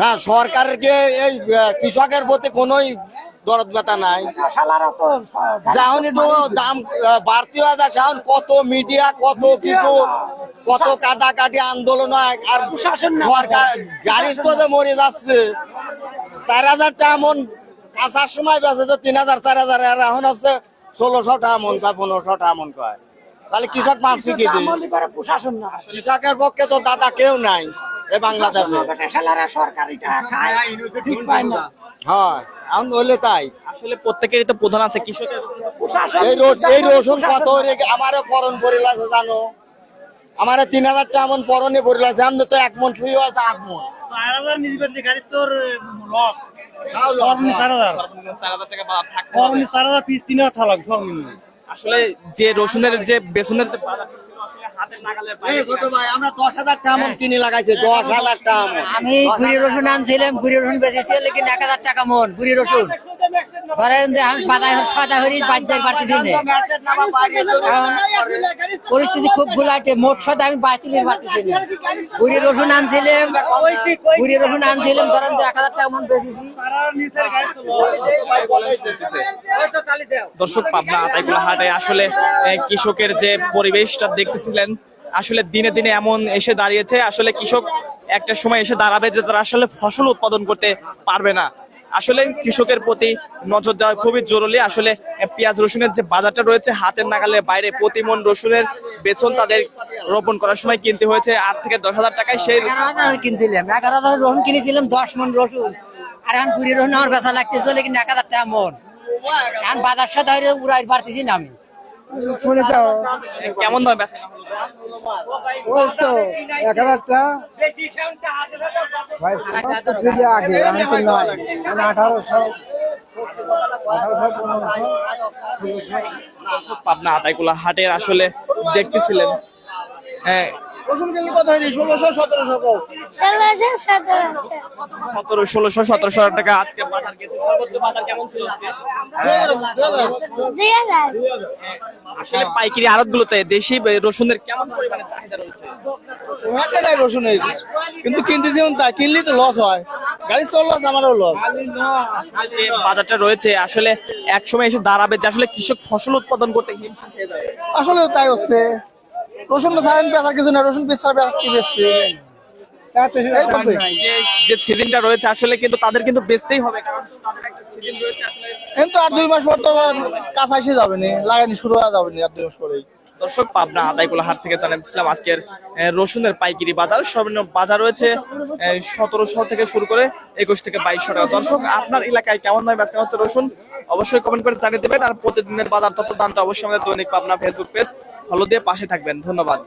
না সরকারকে এই কৃষকের প্রতি কোনোই দরদ ব্যথা নাই। একটু দাম বাড়তি হয়ে যায় কত মিডিয়া কত কিছু কত কাটাকাটি আন্দোলন হয় আর সরকার তো যে মরে যাচ্ছে চার হাজার টাকা মন কাঁচার সময় বেঁচে যে তিন হাজার চার হাজার আর এখন হচ্ছে ষোলোশো টাকা মন কয় পনেরোশো টাকা মন কয়। তাহলে কৃষক মাছ দিই কৃষকের পক্ষে তো দাদা কেউ নাই। এ বাংলাদেশে। শালারা সরকারি টাকা খায় ঠিক পায় না। হয় এখন তাই। আসলে প্রত্যেকেরই তো প্রধান আছে কৃষকের প্রশাসন এই এই রসুন কত আমারে পরন পরিল আছে জানো? আমারে তিন হাজার টাকা মন পরনে পরিল আছে আমি তো এক মন শুয়ে আছে আট মন। আসলে যে রসুনের যে বেসনের ছোট ভাই আমরা দশ হাজার টাকা মন কিনে লাগাইছে দশ হাজার টাকা আমি গুড়ি রসুন আনছিলাম গুড়ি রসুন বেচেছি লেকিন এক হাজার টাকা মন গুড়ি রসুন। পরিস্থিতি খুব মোট আমি গুড়ি রসুন আনছিলাম গুড়ি রসুন আনছিলাম, ধরেন যে এক হাজার টাকা মন বেচেছি। দর্শক, পাবনা হাটে আসলে কৃষকের যে পরিবেশটা দেখতেছিলেন, আসলে দিনে দিনে এমন এসে দাঁড়িয়েছে। আসলে কৃষক একটা সময় এসে দাঁড়াবে যে তারা আসলে ফসল উৎপাদন করতে পারবে না। আসলে কৃষকের প্রতি নজর দেওয়া খুবই জরুরি। আসলে পেঁয়াজ রসুনের যে বাজারটা রয়েছে হাতের নাগালের বাইরে প্রতি মন রসুনের বেতন তাদের রোপণ করার সময় কিনতে হয়েছে। আট থেকে দশ হাজার টাকায় সেই কিনছিলাম। এগারো হাজার রসুন কিনেছিলাম দশ মন রসুন। আর এখন গুড়ি রসুন আমার বেচা লাগতেছে লেকিন এক হাজার টাকা মন। এখন বাজার সাথে উড়াই পারতেছি না আমি। শুনে দাও কেমন দাম বেচা ওই তো এক হাজারটা আগে আমি তো নয় আঠারোশো আঠারোশো পাবনা আতাইকুলা হাটের আসলে দেখতেছিলেন। হ্যাঁ। কিনলে ষোলোশো সতেরোশো টাকা আজকে বাজার গেছে। সর্বোচ্চ বাজার কেমন ছিল আজকে? দুই হাজার। আসলে পাইকারি আড়ত গুলোতে দেশি রসুনের কেমন পরিমাণে চাহিদা রয়েছে? রসুনের। কিন্তু কিনতে যেমন তাই কিনলেই তো লস হয়। গাড়ি চল লস আমারও লস যে বাজারটা রয়েছে আসলে এক সময় এসে দাঁড়াবে যে আসলে কৃষক ফসল উৎপাদন করতে হিমশিম খেয়ে যাবে। আসলে তাই হচ্ছে। রসুন ছাড়েন পেঁচার কিছু না রসুন পেঁচা পেঁচা কি বেশি? যে- সিজনটা রয়েছে আসলে কিন্তু তাদের কিন্তু বেচতেই হবে কারণ তাদের একটা সিজন রয়েছে আসলে কিন্তু আর দুই মাস পর তো কাঁচা এসে যাবে নি লাগানি শুরু হয়ে যাবে নি আর দুই মাস পরেই। দর্শক, পাবনা আদাইকুলা হাট থেকে জানাচ্ছিলাম আজকের রসুনের পাইকারি বাজার। সর্বনিম্ন বাজার রয়েছে সতেরোশো থেকে শুরু করে একুশ থেকে বাইশশো টাকা। দর্শক, আপনার এলাকায় কেমন দামে বেচা হচ্ছে রসুন? অবশ্যই কমেন্ট করে জানিয়ে দেবেন। আর প্রতিদিনের বাজার তত জানতে অবশ্যই আমাদের দৈনিক পাবনা ফেসবুক পেজ ফলো দিয়ে পাশে থাকবেন। ধন্যবাদ।